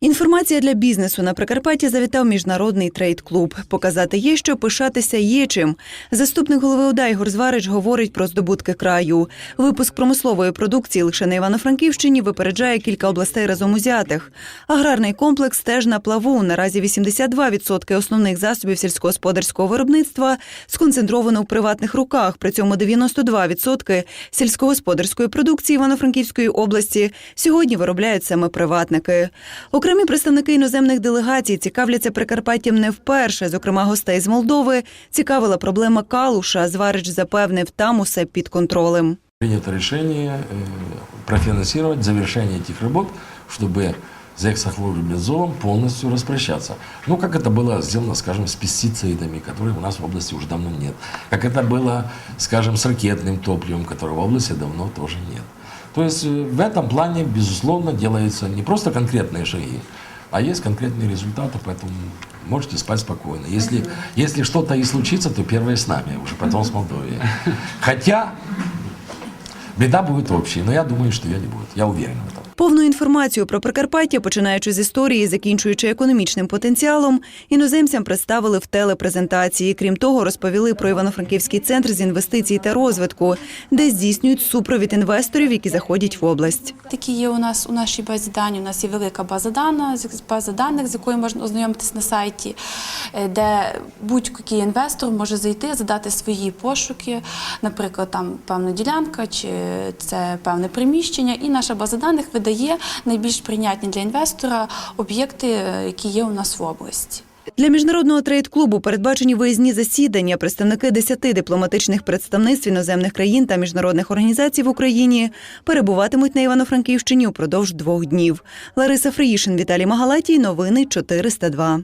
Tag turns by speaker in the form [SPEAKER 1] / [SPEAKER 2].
[SPEAKER 1] Інформація для бізнесу на Прикарпатті завітав міжнародний трейд-клуб. Показати є, що пишатися є чим. Заступник голови ОДА Ігор Зварич говорить про здобутки краю. Випуск промислової продукції лише на Івано-Франківщині випереджає кілька областей разом узятих. Аграрний комплекс теж на плаву. Наразі 82% основних засобів сільськогосподарського виробництва сконцентровано в приватних руках. При цьому 92% сільськогосподарської продукції Івано-Франківської області сьогодні виробляють саме приватники. Окремі представники іноземних делегацій цікавляться Прикарпаттям не вперше. Зокрема, гостей з Молдови цікавила проблема Калуша. Зварич запевнив, там усе під контролем.
[SPEAKER 2] Принято решение э, профинансировать завершение этих работ, чтобы за эксохлорбензолом полностью распрощаться. Ну, как это было сделано, скажем, с пестицидами, которых у нас в области уже давно нет. Как это было, скажем, с ракетным топливом, которого в области давно тоже нет. То есть э, в этом плане, безусловно, делаются не просто конкретные шаги, а есть конкретные результаты, поэтому можете спать спокойно. Если, если что-то и случится, то первое с нами, уже потом с Молдовией. Хотя беда будет общей, но я думаю, что ее не будет. Я уверен в этом.
[SPEAKER 1] Повну інформацію про Прикарпаття, починаючи з історії, закінчуючи економічним потенціалом, іноземцям представили в телепрезентації. Крім того, розповіли про Івано-Франківський центр з інвестицій та розвитку, де здійснюють супровід інвесторів, які заходять в область.
[SPEAKER 3] Такі є у нас у нашій базі даних. У нас є велика база даних, база даних, з якою можна ознайомитись на сайті, е, де будь-який інвестор може зайти, задати свої пошуки, наприклад, там певна ділянка чи це певне приміщення, і наша база даних видає найбільш прийнятні для інвестора об'єкти, які є у нас в області.
[SPEAKER 1] Для міжнародного трейд-клубу передбачені виїзні засідання. Представники десяти дипломатичних представництв іноземних країн та міжнародних організацій в Україні перебуватимуть на Івано-Франківщині упродовж двох днів. Лариса Фриїшин, Віталій Магалатій. Новини 402.